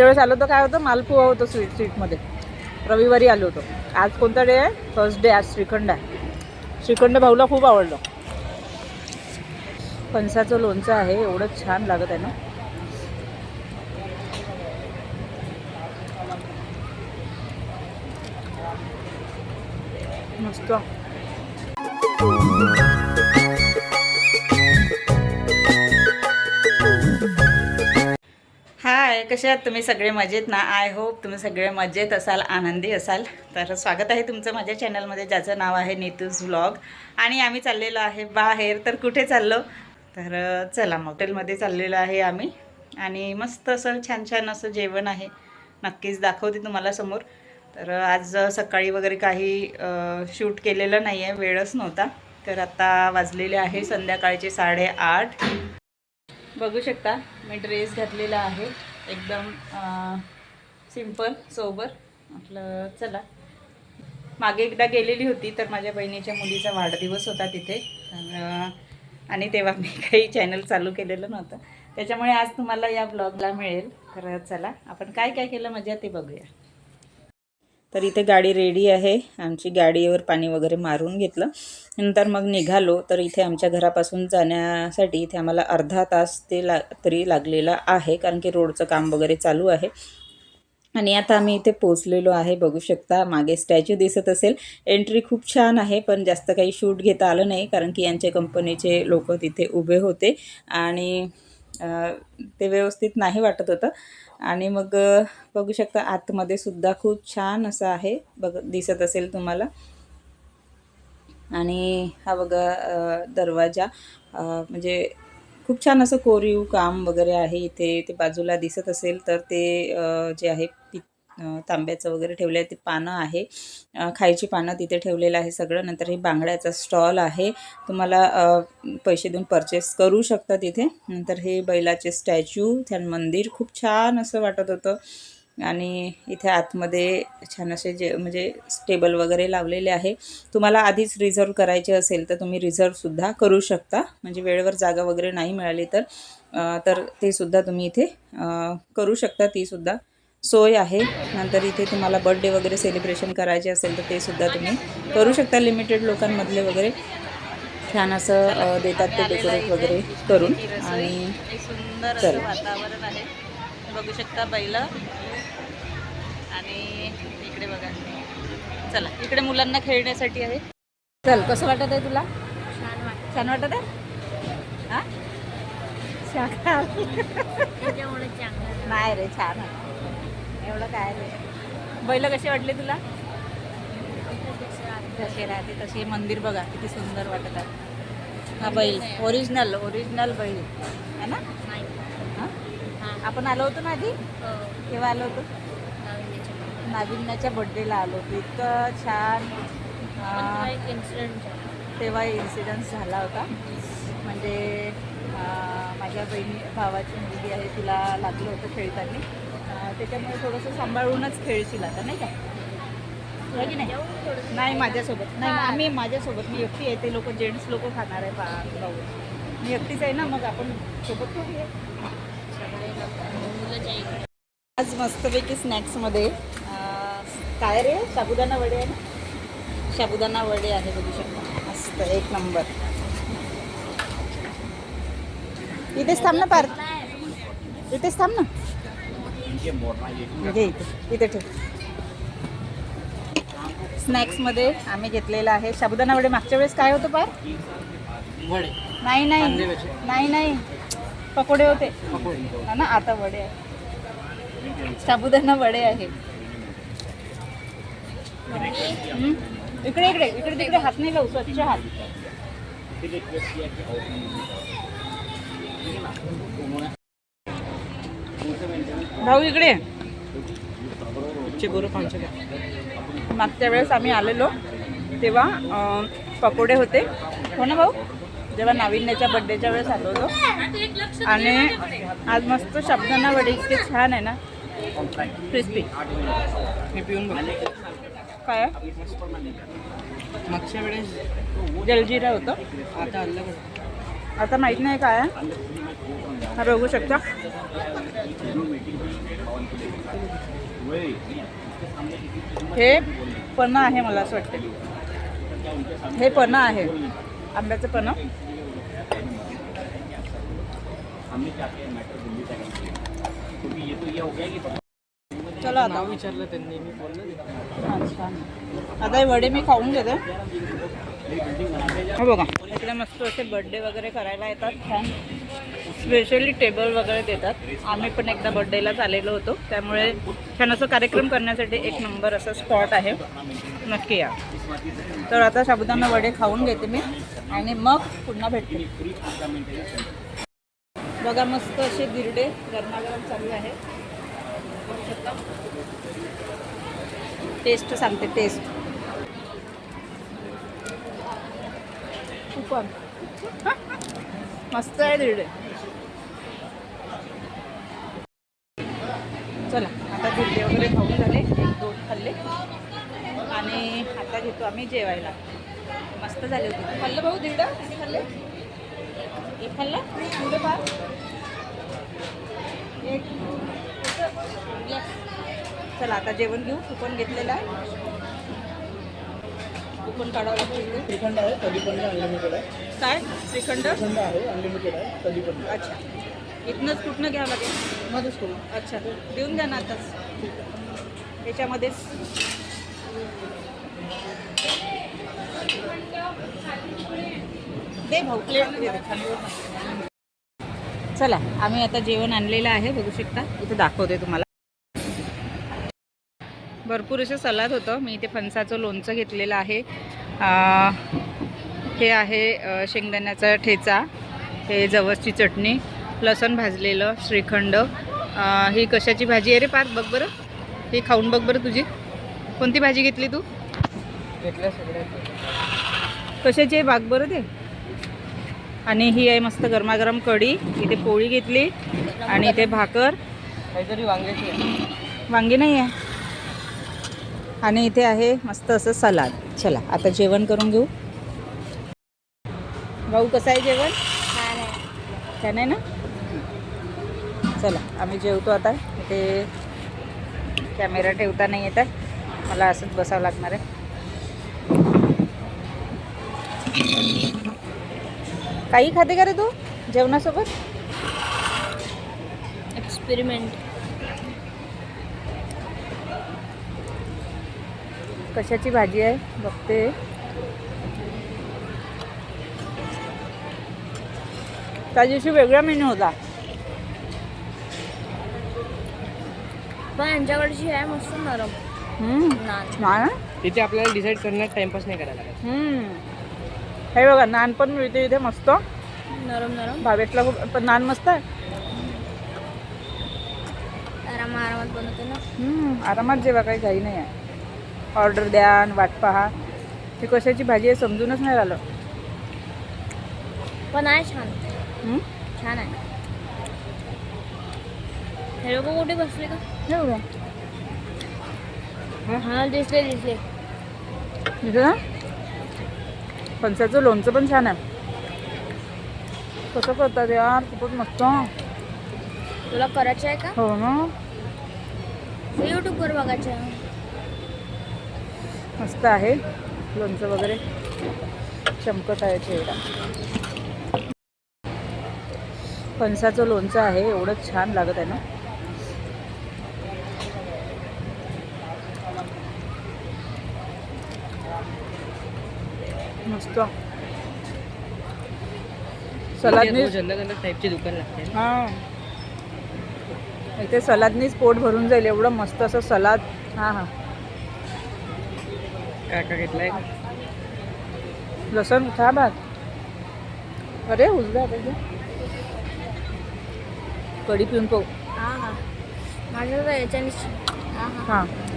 मागच्या वेळेस आलो तर काय होतं मालपुवा होतं स्वीट स्वीटमध्ये रविवारी आलो होतो. आज कोणता डे आहे? फर्स्ट डे आज श्रीखंड आहे. श्रीखंड भाऊला खूप आवडलं. फणसाचं लोणचं आहे एवढं छान लागत आहे ना. मस्त. हाय कसे आहात तुम्ही सगळे मजेत ना? आय होप तुम्ही सगळे मजेत असाल आनंदी असाल. तर स्वागत आहे तुमचं माझ्या चॅनलमध्ये ज्याचं नाव आहे नीतूज व्लॉग आणि आम्ही चाललेलो आहे बाहेर. तर कुठे चाललो? तर चला हॉटेलमध्ये चाललेलो आहे आम्ही. आणि मस्त असं छान छान असं जेवण आहे. नक्कीच दाखवते तुम्हाला समोर. तर आज सकाळी वगैरे काही शूट केलेलं नाही आहे वेळच नव्हता. तर आता वाजलेले आहे संध्याकाळचे साडेआठ. बघू शकता मी ड्रेस घातलेला आहे. एकदम सिंपल सोबर. म्हटलं चला. मागे एकदा गेलेली होती तर माझ्या बहिणीच्या मुलीचा वाढदिवस होता तिथे. आणि तेव्हा मी काही चॅनल चालू केलेलं नव्हतं. त्याच्यामुळे आज तुम्हाला या ब्लॉगला मिळेल. तर चला. आपण काय काय केलं मजा ते बघूया. तर इथे गाडी रेडी आहे. आमची गाडीवर पाणी वगैरे मारून घेतलं. नंतर मग निघालो. तर इथे आमच्या घरापासून जाण्यासाठी इथे आम्हाला अर्धा तास ते ला तरी लागलेला आहे. कारण की रोडचं काम वगैरे चालू आहे. आणि आता आम्ही इथे पोचलेलो आहे. बघू शकता मागे स्टॅच्यू दिसत असेल. एंट्री खूप छान आहे पण जास्त काही शूट घेता आलं नाही. कारण की यांच्या कंपनीचे लोक तिथे उभे होते. आणि ते व्यवस्थित नाही वाटत होतं. आणि मग बघू शकता आतमध्ये सुद्धा खूप छान असं आहे. बघ दिसत असेल तुम्हाला. आणि हा बघा दरवाजा म्हणजे खूप छान असं कोरीव काम वगैरे आहे. इथे ते बाजूला दिसत असेल तर ते जे आहे पि तांब्याचं वगैरे ठेवलं आहे ते पानं आहे. खायची पानं तिथे ठेवलेलं आहे सगळं. नंतर हे बांगड्याचा स्टॉल आहे. तुम्हाला पैसे देऊन परचेस करू शकता तिथे. नंतर हे बैलाचे स्टॅच्यू छान मंदिर खूप छान असं वाटत होतं. आणि इथे आतमध्ये छान असे जे म्हणजे टेबल वगैरे लावलेले आहे. तुम्हाला आधीच रिझर्व करायचे असेल तर तुम्ही रिझर्वसुद्धा करू शकता. म्हणजे वेळेवर जागा वगैरे नाही मिळाली तर तर ते सुद्धा तुम्ही इथे करू शकता तीसुद्धा सोय आहे. नंतर इथे तुम्हाला बड्डे वगैरे सेलिब्रेशन करायचे असेल तर ते सुद्धा तुम्ही करू शकता. लिमिटेड लोकांमधले वगैरे छान असं देतात ते डेकोरेट वगैरे करून. आणि सुंदर असं वातावरण आहे बघू शकता बैल. आणि इकडे बघा. चला इकडे मुलांना खेळण्यासाठी आहे. चल कसं वाटत आहे तुला? छान वाटतं. आहे? हा? नाही रे छान आहे. एवढं काय रे बैल कसे वाटले तुला? जसे राहते तसे मंदिर बघा किती सुंदर वाटत आहे. हा बैल ओरिजिनल ओरिजिनल बैल. है ना? नाही. आपण आलो होतो ना आधी? हो. केव्हा आलो होतो? नाविन्याच्या बड्डेला आलो होतो. इतकं छान इन्सिडेंट तेव्हा इन्सिडन्स झाला. होता. म्हणजे माझ्या बहिणी भावाची मुलगी आहे तिला लागलं होतं खेळताना. त्याच्यामुळे थोडंसं सांभाळूनच खेळशील आता नाही का? हो की नाही? नाही माझ्यासोबत नाही. आम्ही माझ्यासोबत मी एकटी आहे ते लोक जेंट्स लोक खाणार आहे पा भाऊ. मी एकटीच आहे ना मग आपण सोबत इकडे आज मस्तपैकी स्नॅक्समध्ये काय रे? साबुदाणा वडे आहे ना? साबुदाणा वडे आहे बघू शकता. मस्त एक नंबर. इथेच थांब ना पार्थ. इथेच थांब ना. घे इथे इथे ठेव. स्नॅक्समध्ये आम्ही घेतलेलं आहे. साबुदाणा वडे मागच्या वेळेस काय होतं पार? नाही नाही. नाही नाही. पकोडे होते. हा ना आता वडे आहे साबुदाणा वडे आहे? इकडे इकडे इकडे तिकडे हात नाही लावू स्वच्छ हात. भाऊ इकडे मागच्या वेळेस आम्ही आलेलो तेव्हा पकोडे होते. हो ना भाऊ? जेव्हा नाविन्याच्या बड्डेच्या वेळेस आलो होतो. आणि आज मस्त शब्दांना वडे इतके छान आहे ना. क्रिस्पी मी पिऊन काय? मागच्या वेळेस जलजिरा होतं. आता. आता माहीत नाही काय हा बघू शकता. हे पन्ह आहे मला असं वाटतं हे पन्ह आहे. आंब्याचं पन्ह चला आता. विचारलं त्यांनी मी बोललो. अच्छा. आता हे वडे मी खाऊन घेते. हे बघा. इकडे मस्त असे बर्थडे वगैरे करायला येतात छान. स्पेशली टेबल वगैरे देतात. आम्ही पण एकदा बर्थडेलाच आलेलो होतो. त्यामुळे छान असं कार्यक्रम करण्यासाठी एक नंबर असं स्पॉट आहे. नक्की या. तर आता साबुदाणा वडे खाऊन घेते मी आणि मग पुन्हा भेटते. बघा मस्त असे दिरडे गरमागरम चालू आहे. टेस्ट सांगते टेस्ट कुपन. मस्त आहे दीड. चला आता दिरडे वगैरे खाऊन झाले. एक दोन खाल्ले. आणि आता घेतो आम्ही जेवायला. मस्त झाले होते. खाल्लं भाऊ दीड? किती खाल्ले? एक खाल्लं? पुढे फार एक. चला आता जेवण घेऊ. कुपन घेतलेलं आहे. कुपन काढावं लागतं श्रीखंड आहे कधी पण अनलिमिटेड आहे. काय? श्रीखंड? श्रीखंड आहे अनलिमिटेड आहे कधी पण अच्छा. इथनंच कुठनं घ्यावं लागेल? मध्येच करू. अच्छा. देऊन द्या ना आताच. याच्यामध्येच. दे भाऊ प्लेट दे. चला आम्ही आता जेवण आणलेलं आहे बघू शकता. इथे दाखवते तुम्हाला. भरपूर असं सलाद होतं. मी इथे फणसाचं लोणचं घेतलेलं आहे. हे आहे शेंगदाण्याचा ठेचा. हे जवसची चटणी लसण भाजलेलं श्रीखंड. ही कशाची भाजी? आहे रे पार बघ बरं. ही खाऊन बघ बरं तुझी. कोणती भाजी घेतली तू? कशाची आहे? बाग बरं ते. आणि ही आहे मस्त गरमागरम कढी. इथे पोळी घेतली. आणि इथे भाकर. काहीतरी वांग्याची आहे. वांगी नाही आहे. आणि इथे आहे मस्त असं सलाद. चला आता जेवण करून घेऊ. भाऊ कसं आहे जेवण? छान आहे. ना? चला आम्ही जेवतो आता. इथे कॅमेरा ठेवता नाही येत आहे. मला असंच बसावं लागणार आहे. काही खाते का रे तू? जेवणासोबत? एक्सपेरिमेंट कशाची भाजी आहे? बघते. त्या दिवशी वेगळा मेन्यू होता. पण यांच्याकडची आहे मस्त नरम. नान. तिथे आपल्याला डिसाईड करण्यात टाइमपास नाही करायला लागत. हे बघा नान पण मिळते इथे मस्त. नरम नरम. भावेशला खूप पण नान मस्त आहे. आराम आरामात बनवते ना. हम्म, आरामात जेव्हा काही घाई नाही आहे. ऑर्डर द्या आणि वाट पहा. ती कशाची भाजी आहे समजूनच नाही राहिलं. पण आहे छान? छान आहे. हे लोक कुठे बसले का? हे बघा. हा दिसले दिसले. इथे? ना फणसाचं लोणचं पण छान आहे. कसं करतात यार खूपच मस्त. तुला करायचं आहे का? हो ना. यूट्यूबवर बघायचं आहे. मस्त आहे. लोणचं वगैरे. चमकत आहे चेहरा. फणसाचं लोणचं आहे. एवढं छान लागत आहे ना. मस्त. सलादनी रोज अलग अलग टाईपचे दुकान लागते. हां. इथे सलादनीच पोट भरून जाईल. एवढं मस्त असं सलाद. हां हां. काय काय घेतलंय? लसण भात अरे त्याचे कढी पिऊन पाहू. हा माझ्या तर याच्याने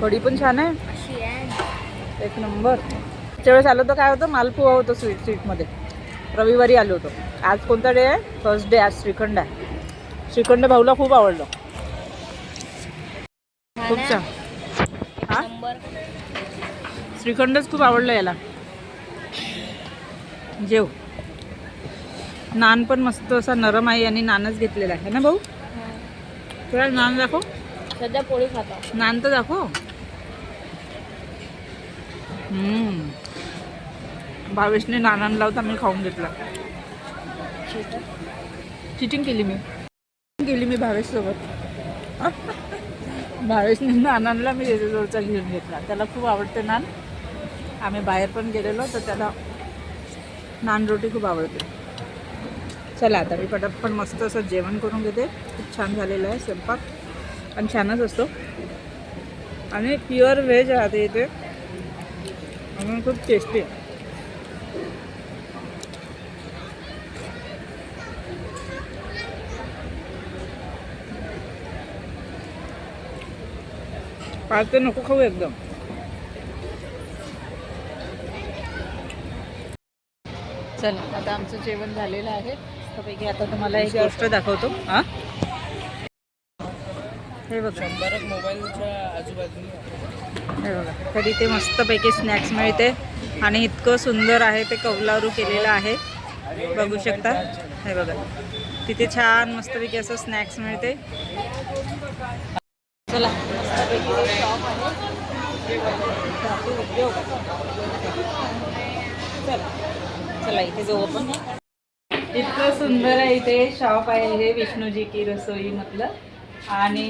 कढी पण छान आहे. अशी आहे. एक नंबर. त्याच्या वेळेस आलो तर काय होतं? मालपुवा होतं स्वीट स्वीटमध्ये रविवारी आलो होतो. आज कोणता डे आहे? फर्स्ट डे आज श्रीखंड आहे. श्रीखंड भाऊला खूप आवडलं. खूप छान. आहे. श्रीखंडच खूप आवडलं याला. जेव. नान पण मस्त असा नरम आहे आणि नानच घेतलेला आहे. ना भाऊ? तुला नान दाखव. सध्या पोळी खाता. नान तर दाखव. भावेशने नानान लावता मी खाऊन घेतला. चिटिंग केली मी. केली मी भावेश सोबत भावेशने नानांना मी त्याच्याजवळचा घेऊन घेतला. त्याला खूप आवडते नान. आम्ही बाहेर पण गेलेलो तर त्याला नान रोटी खूप आवडते. चला आता मी पटापट मस्त असं जेवण करून घेते. खूप छान झालेलं आहे स्वयंपाक. आणि छानच असतो. आणि प्युअर व्हेज राहते इथे आणि खूप टेस्टी आहे पाच ते नको खाऊ एकदम. चला आता आमचं जेवण झालेलं आहे. त्यापैकी आता तुम्हाला एक गोष्ट दाखवतो. हा? हे बघा. मोबाईलच्या आजूबाजूने. हे बघा. तर इथे मस्तपैकी स्नॅक्स मिळते. आणि इतकं सुंदर आहे ते कौलारू केलेलं आहे. बघू शकता. हे बघा. तिथे छान मस्तपैकी असं स्नॅक्स मिळते. चला. मस्तपैकी शॉप आहे. चला. चला इथे जाऊ आपण. इतकं सुंदर आहे इथे शॉप आहे हे विष्णूजी की रसोई मधलं. आणि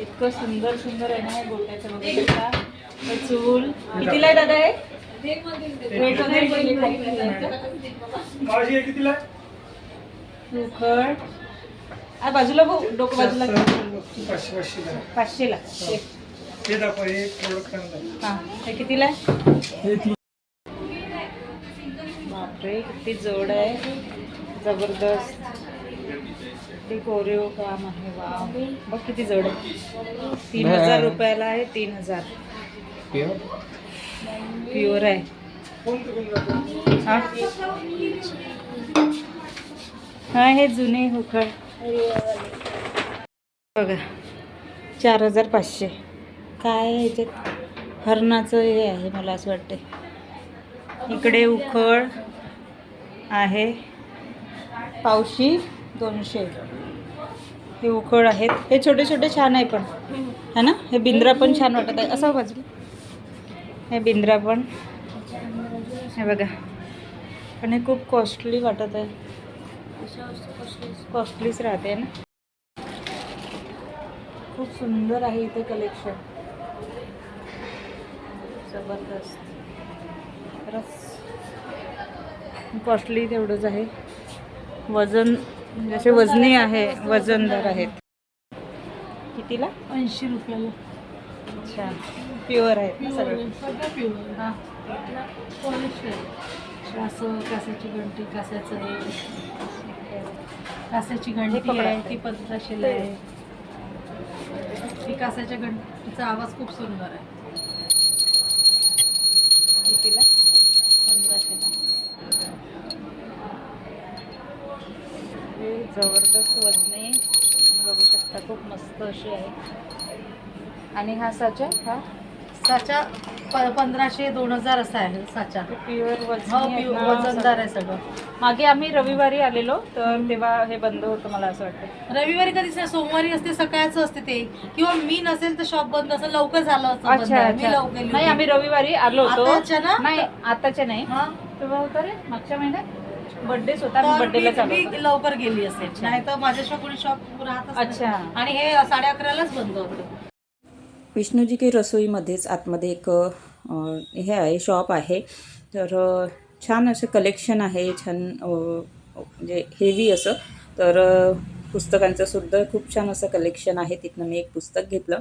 इतकं सुंदर सुंदर आहे ना गोट्याचं वगैरे का? चूल. कितीला आहे दादा हे? वगैरे आ बाजूला भाऊ डोकं बाजूला पाचशेला. हे कितीला आहे? बापरे किती जोड आहे. जबरदस्त. ते कोरिओ काम आहे वा बघ किती जोड आहे. तीन हजार रुपयाला आहे तीन हजार. प्युअर आहे. हा? हा हे जुने हुकड बघा चार हजार पाचशे. काय आहे याच्यात? हरणाचं हे आहे मला असं वाटते इकडे उखळ. आहे पावशी दोनशे. हे उखळ आहेत. हे छोटे छोटे छान आहे पण. है ना? हे बिंद्रा पण छान वाटत आहे. असं बाजू हे बिंद्रा पण. हे बघा. पण हे खूप कॉस्टली वाटत आहे. कॉस्टलीच राहते ना? खूप सुंदर आहे इथे कलेक्शन जबरदस्त. रस कॉस्टली तेवढंच आहे. वजन जसे वजनी आहे वजनदार आहेत. कितीला? ऐंशी रुपयाला. अच्छा. प्युअर आहेत ना सगळं? हां. असं कासाची घंटी कासाचं आहे कासाची घंटी. आहे ती पंधराशेला आहे. ती कासाच्या घंटीचा आवाज खूप सुंदर आहे. जबरदस्त वजने बघू शकता खूप मस्त अशी आहे. आणि हा साचा? हा? साचा पंधराशे दोन हजार असा आहे साचा. प्युअर हो. वजनदार आहे सगळं. मागे आम्ही रविवारी आलेलो तर तेव्हा हे बंद होतं मला असं वाटतं. रविवारी कधी सोमवारी असते सकाळचं असते ते. किंवा मी नसेल तर शॉप बंद असेल लवकर झालं असतं नाही. आम्ही रविवारी आलो होतो? नाही आताच्या नाही? तेव्हा होतं रे मागच्या महिन्यात? बर्थडेच होता आम्ही तर बर्थडेला मी- चालू मी होतो. लवकर गेली असेल. नाही तर माझ्या कोणी शॉप राहत अच्छा. आणि हे साडे अकरालाच बंद होतं. विष्णूजी की रसोईमध्येच आतमध्ये एक अ, हे आहे शॉप आहे. तर अ, छान असं कलेक्शन आहे छान अ, म्हणजे हेवी असं. तर अ, पुस्तकांचं सुद्धा खूप छान असं कलेक्शन आहे. तिथनं मी एक पुस्तक घेतलं.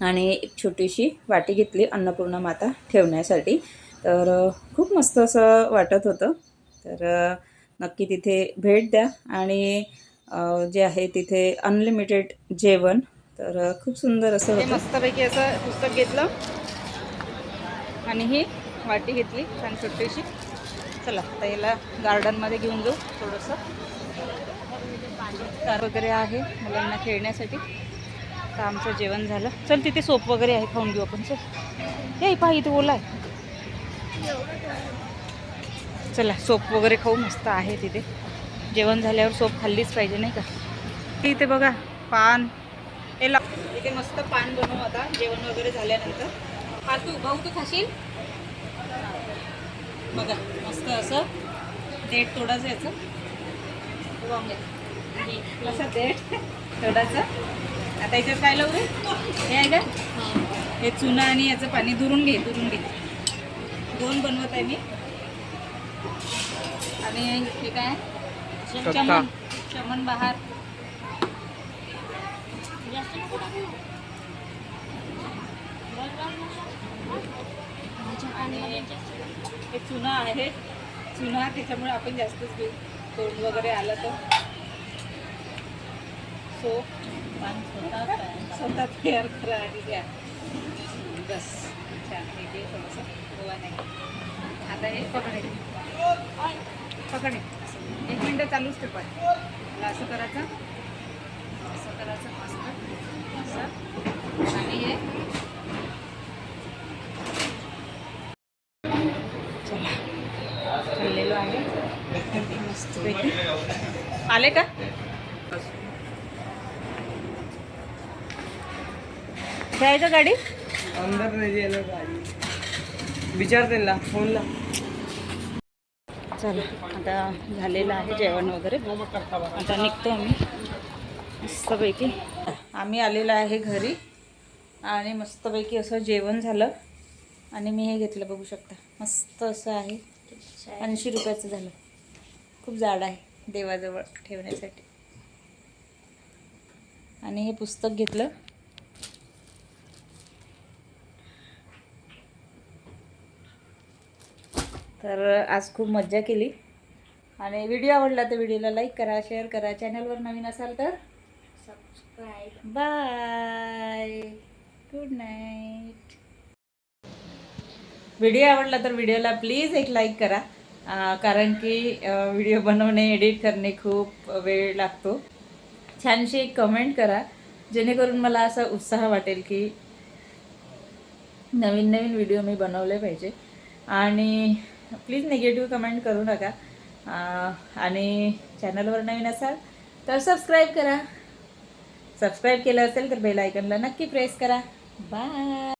आणि एक छोटीशी वाटी घेतली अन्नपूर्णा माता ठेवण्यासाठी. तर अ, खूप मस्त असं वाटत होतं. तर नक्की तिथे भेट द्या. आणि जे आहे तिथे अनलिमिटेड जेवण. तर खूप सुंदर असं होतं. मस्तपैकी असं पुस्तक घेतलं. आणि ही वाटी घेतली छान छोटीशी. चला आता याला गार्डनमध्ये घेऊन जाऊ थोडंसं. कार वगैरे आहे मुलांना खेळण्यासाठी. तर आमचं जेवण झालं. चल तिथे सोप वगैरे आहे खाऊन घेऊ आपण. चल. हे पहा इथे ओला आहे. चला सोप वगैरे खाऊ मस्त आहे तिथे. जेवण झाल्यावर सोप खाल्लीच पाहिजे नाही का? इथे बघा पान. हे ला इथे मस्त पान बनवू आता जेवण वगैरे झाल्यानंतर. हा तू भाऊ तू खाशील? बघा मस्त असं देठ थोडंसं याचं. असं देठ थोडंसं आता याच्यात काय लावू हे आहे का? हे चुना आणि याचं पाणी दुरून घे दुरून घे. दोन बनवत आहे मी. आणि हे काय? चमन. चमन. बहार. हे चुना आहे. चुना त्याच्यामुळे आपण जास्तच घेऊ. तोंड वगैरे आलं तर. सो स्वतः तयार. करा आणि द्या बस. छान हे थोडंसं. गोवा नाही. आता हे पकडे पकडे एक मिनटं चालूच ठेवा पण. असं करायचं. असं करायचं मस्त. असं. आणि हे. चला. चाललेलो आहे. मस्तपैकी आले का? जायचं गाडी? अंदर नाही गेलं गाडी. विचार त्यांना फोनला. चला आता झालेलं आहे जेवण वगैरे. आता निघतो आम्ही. मस्तपैकी. आम्ही आलेलो आहे घरी आणि मस्तपैकी असं जेवण झालं. आणि मी हे घेतलं बघू शकता. मस्त असं आहे. ऐंशी रुपयाचं झालं. खूप जाड आहे देवाजवळ ठेवण्यासाठी. आणि हे पुस्तक घेतलं. तर आज खूप मज्जा केली. आणि व्हिडिओ आवडला तर व्हिडिओला लाईक करा शेअर करा. चॅनलवर नवीन असाल तर? Subscribe bye good night video आवडला तर व्हिडिओला प्लीज एक लाईक करा. कारण की व्हिडिओ बनवणे एडिट करणे खूप वेळ लागतो. छानशी एक कमेंट करा. जेणेकरून मला असा उत्साह वाटेल की नवीन नवीन व्हिडिओ मी बनवले पाहिजे. आणि प्लीज निगेटिव्ह कमेंट करू नका. आणि चॅनलवर नवीन असाल तर सबस्क्राईब करा. सबस्क्राईब केलं असेल तर बेल आयकनला नक्की प्रेस करा. बाय.